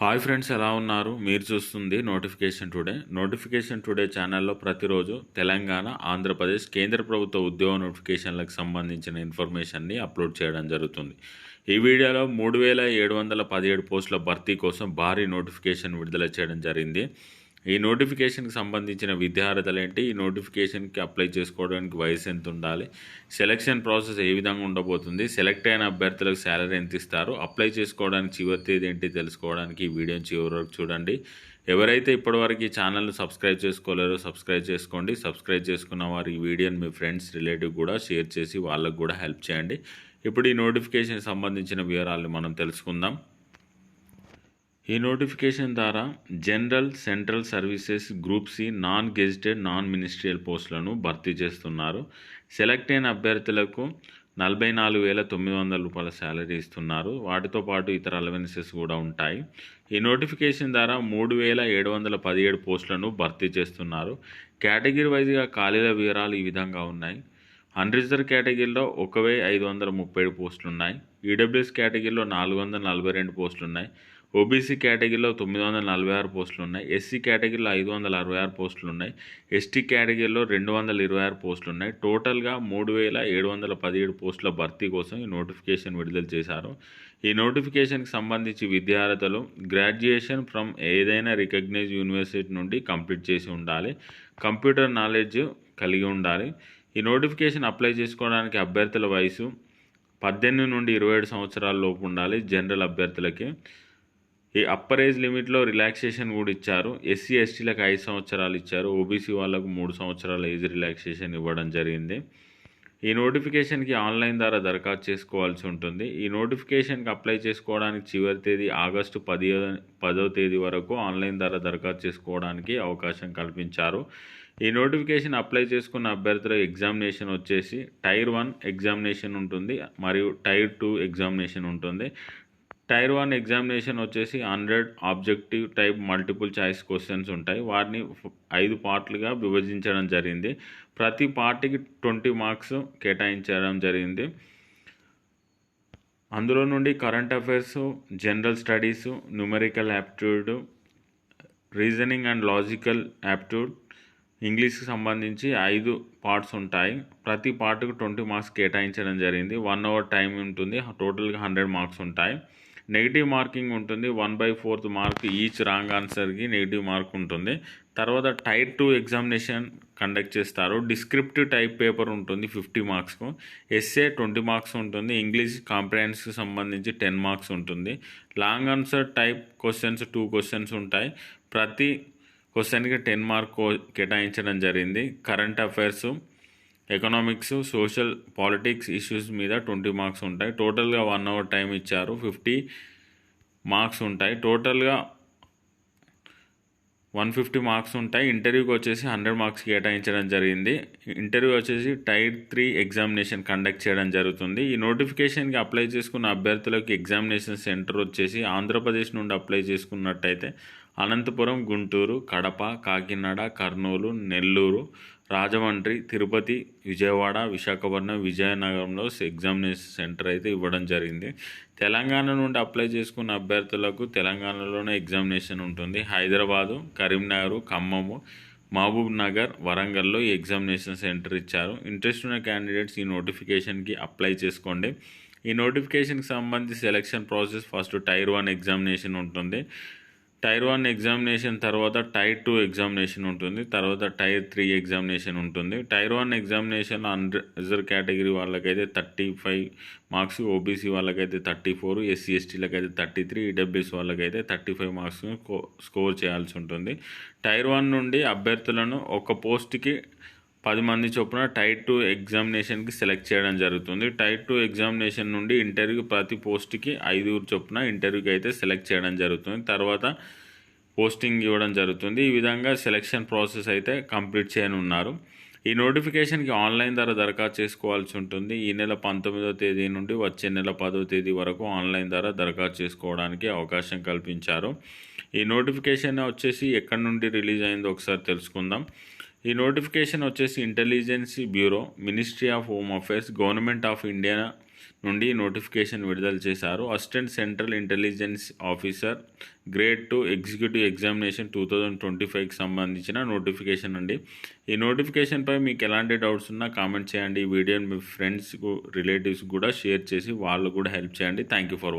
Hi friends ఎలా ఉన్నారు? మీరు చూస్తుంది నోటిఫికేషన్ టుడే నోటిఫికేషన్ టుడే ఛానల్లో ప్రతిరోజు తెలంగాణ ఆంధ్రప్రదేశ్ కేంద్ర ప్రభుత్వ ఉద్యోగ నోటిఫికేషన్లకు సంబంధించిన ఇన్ఫర్మేషన్ని అప్లోడ్ చేయడం జరుగుతుంది. ఈ వీడియోలో మూడు వేల ఏడు వందల పదిహేడు పోస్టుల భర్తీ కోసం భారీ నోటిఫికేషన్ విడుదల చేయడం జరిగింది. ఈ నోటిఫికేషన్కి సంబంధించిన విద్యార్హతలు ఏంటి ఈ నోటిఫికేషన్కి అప్లై చేసుకోవడానికి వయసు ఎంత ఉండాలి సెలక్షన్ ప్రాసెస్ ఏ విధంగా ఉండబోతుంది? సెలెక్ట్ అయిన అభ్యర్థులకు శాలరీ ఎంత ఇస్తారు అప్లై చేసుకోవడానికి చివరి తేదీ ఏంటి తెలుసుకోవడానికి ఈ వీడియోని చివరి వరకు చూడండి. ఎవరైతే ఇప్పటివరకు ఈ ఛానల్ను సబ్స్క్రైబ్ చేసుకోలేరో సబ్స్క్రైబ్ చేసుకోండి. సబ్స్క్రైబ్ చేసుకున్న వారు ఈ వీడియోని మీ ఫ్రెండ్స్ రిలేటివ్ కూడా షేర్ చేసి వాళ్ళకు కూడా హెల్ప్ చేయండి. ఇప్పుడు ఈ నోటిఫికేషన్ సంబంధించిన వివరాలు మనం తెలుసుకుందాం. ఈ నోటిఫికేషన్ ద్వారా general central services group C non gazetted non ministerial పోస్టులను భర్తీ చేస్తున్నారు. సెలెక్ట్ అయిన అభ్యర్థులకు నలభై నాలుగు వేల తొమ్మిది వందల రూపాయల శాలరీ ఇస్తున్నారు. వాటితో పాటు ఇతర అలవెన్సెస్ కూడా ఉంటాయి. ఈ నోటిఫికేషన్ ద్వారా మూడు వేల ఏడు వందల పదిహేడు పోస్టులను భర్తీ చేస్తున్నారు. కేటగిరీ వైజ్గా ఖాళీల వివరాలు ఈ విధంగా ఉన్నాయి. అన్రిజర్వ్ కేటగిరీలో ఒక వెయ్యి ఐదు వందల ముప్పై ఏడు పోస్టులు ఉన్నాయి ఈడబ్ల్యూఎస్ కేటగిరీలో నాలుగు వందల నలభై రెండు పోస్టులు ఉన్నాయి ఓబీసీ కేటగిరీలో తొమ్మిది వందల నలభై ఆరు పోస్టులు ఉన్నాయి ఎస్సీ కేటగిరీలో ఐదు వందల అరవై ఆరు పోస్టులు ఉన్నాయి ఎస్టీ కేటగిరీలో రెండు వందల ఇరవై ఆరు పోస్టులు ఉన్నాయి టోటల్గా మూడు వేల ఏడు వందల పదిహేడు పోస్టుల భర్తీ కోసం ఈ నోటిఫికేషన్ విడుదల చేశారు. ఈ నోటిఫికేషన్కి సంబంధించి విద్యార్థులు గ్రాడ్యుయేషన్ ఫ్రమ్ ఏదైనా రికగ్నైజ్ యూనివర్సిటీ నుండి కంప్లీట్ చేసి ఉండాలి. కంప్యూటర్ నాలెడ్జ్ కలిగి ఉండాలి. ఈ నోటిఫికేషన్ అప్లై చేసుకోవడానికి అభ్యర్థుల వయసు పద్దెనిమిది నుండి ఇరవై ఏడు సంవత్సరాల లోపు ఉండాలి జనరల్ అభ్యర్థులకి. ఈ అప్పర్ ఏజ్ లిమిట్లో రిలాక్సేషన్ కూడా ఇచ్చారు. ఎస్సీ ఎస్టీలకు ఐదు సంవత్సరాలు ఇచ్చారు. ఓబీసీ వాళ్ళకు మూడు సంవత్సరాల ఏజ్ రిలాక్సేషన్ ఇవ్వడం జరిగింది. ఈ నోటిఫికేషన్కి ఆన్లైన్ ద్వారా దరఖాస్తు చేసుకోవాల్సి ఉంటుంది. ఈ నోటిఫికేషన్కి అప్లై చేసుకోవడానికి చివరి తేదీ ఆగస్టు పది పదో తేదీ వరకు ఆన్లైన్ ద్వారా దరఖాస్తు చేసుకోవడానికి అవకాశం కల్పించారు. ఈ నోటిఫికేషన్ అప్లై చేసుకున్న అభ్యర్థుల ఎగ్జామినేషన్ వచ్చేసి టైర్ వన్ ఎగ్జామినేషన్ ఉంటుంది మరియు టైర్ టూ ఎగ్జామినేషన్ ఉంటుంది. టైర్ వన్ ఎగ్జామినేషన్ వచ్చేసి hundred objective type multiple choice questions ఉంటాయి. వాటిని ఐదు పార్ట్లుగా విభజించడం జరిగింది. ప్రతి పార్టీకి ట్వంటీ మార్క్స్ కేటాయించడం జరిగింది. అందులో నుండి current affairs general studies numerical aptitude reasoning and logical aptitude ఇంగ్లీష్కి సంబంధించి ఐదు పార్ట్స్ ఉంటాయి. ప్రతి పార్ట్కు ట్వంటీ మార్క్స్ కేటాయించడం జరిగింది. వన్ అవర్ టైం ఉంటుంది. టోటల్గా హండ్రెడ్ మార్క్స్ ఉంటాయి. నెగిటివ్ మార్కింగ్ ఉంటుంది. One by fourth mark each wrong ఆన్సర్కి negative mark ఉంటుంది. తర్వాత టైర్ టూ ఎగ్జామినేషన్ కండక్ట్ చేస్తారు. డిస్క్రిప్టివ్ టైప్ పేపర్ ఉంటుంది ఫిఫ్టీ మార్క్స్కు ఎస్ఏ ట్వంటీ మార్క్స్ ఉంటుంది. ఇంగ్లీష్ కాంప్రహెన్స్కి సంబంధించి టెన్ మార్క్స్ ఉంటుంది. Long answer type questions two questions ఉంటాయి. ప్రతి క్వశ్చన్కి టెన్ మార్క్ కేటాయించడం జరిగింది. Current affairs economics social politics issues మీద ట్వంటీ మార్క్స్ ఉంటాయి. టోటల్గా వన్ అవర్ టైం ఇచ్చారు. ఫిఫ్టీ మార్క్స్ ఉంటాయి. టోటల్గా వన్ ఫిఫ్టీ మార్క్స్ ఉంటాయి. ఇంటర్వ్యూకి వచ్చేసి హండ్రెడ్ మార్క్స్ కేటాయించడం జరిగింది. ఇంటర్వ్యూ వచ్చేసి టైర్ త్రీ ఎగ్జామినేషన్ కండక్ట్ చేయడం జరుగుతుంది. ఈ నోటిఫికేషన్కి అప్లై చేసుకున్న అభ్యర్థులకు ఎగ్జామినేషన్ సెంటర్ వచ్చేసి ఆంధ్రప్రదేశ్ నుండి అప్లై చేసుకున్నట్టయితే అనంతపురం గుంటూరు కడప కాకినాడ కర్నూలు నెల్లూరు రాజమండ్రి తిరుపతి విజయవాడ విశాఖపట్నం విజయనగరంలో ఎగ్జామినేషన్ సెంటర్ అయితే ఇవ్వడం జరిగింది. తెలంగాణ నుండి అప్లై చేసుకున్న అభ్యర్థులకు తెలంగాణలోనే ఎగ్జామినేషన్ ఉంటుంది. హైదరాబాదు కరీంనగర్ ఖమ్మము మహబూబ్ నగర్ వరంగల్లో ఈ ఎగ్జామినేషన్ సెంటర్ ఇచ్చారు. ఇంట్రెస్ట్ ఉన్న క్యాండిడేట్స్ ఈ నోటిఫికేషన్కి అప్లై చేసుకోండి. ఈ నోటిఫికేషన్కి సంబంధించి selection process first tier one examination ఉంటుంది. టైర్ వన్ ఎగ్జామినేషన్ తర్వాత టైర్ టూ ఎగ్జామినేషన్ ఉంటుంది తర్వాత టైర్ త్రీ ఎగ్జామినేషన్ ఉంటుంది. Tier one examination under category వాళ్ళకైతే థర్టీ ఫైవ్ మార్క్స్ ఓబీసీ వాళ్ళకైతే థర్టీ ఫోర్ ఎస్సీ ఎస్టీలకైతే థర్టీ త్రీ ఈడబ్ల్యూఎస్ వాళ్ళకైతే థర్టీ ఫైవ్ మార్క్స్ స్కోర్ చేయాల్సి ఉంటుంది. టైర్ వన్ నుండి అభ్యర్థులను ఒక పోస్ట్కి పది మంది చొప్పున టైట్ టూ ఎగ్జామినేషన్కి సెలెక్ట్ చేయడం జరుగుతుంది. టైట్ టూ ఎగ్జామినేషన్ నుండి ఇంటర్వ్యూ ప్రతి పోస్ట్కి ఐదుగురు చొప్పున ఇంటర్వ్యూకి అయితే సెలెక్ట్ చేయడం జరుగుతుంది. తర్వాత పోస్టింగ్ ఇవ్వడం జరుగుతుంది. ఈ విధంగా సెలెక్షన్ ప్రాసెస్ అయితే కంప్లీట్ చేయనున్నారు. ఈ నోటిఫికేషన్కి ఆన్లైన్ ద్వారా దరఖాస్తు చేసుకోవాల్సి ఉంటుంది. ఈ నెల పంతొమ్మిదో తేదీ నుండి వచ్చే నెల పదో తేదీ వరకు ఆన్లైన్ ద్వారా దరఖాస్తు చేసుకోవడానికి అవకాశం కల్పించారు. ఈ నోటిఫికేషన్ వచ్చేసి ఎక్కడి నుండి రిలీజ్ అయిందో ఒకసారి తెలుసుకుందాం. ఈ నోటిఫికేషన్ వచ్చేసి intelligence bureau ministry of home affairs government of India నుండి నోటిఫికేషన్ విడుదల చేశారు. Assistant central intelligence officer grade two executive examination two thousand twenty ఫైవ్కి సంబంధించిన నోటిఫికేషన్ అండి. ఈ నోటిఫికేషన్పై మీకు ఎలాంటి డౌట్స్ ఉన్నా కామెంట్ చేయండి. ఈ వీడియోని మీ ఫ్రెండ్స్కు రిలేటివ్స్ కూడా షేర్ చేసి వాళ్ళు కూడా హెల్ప్ చేయండి. Thank you for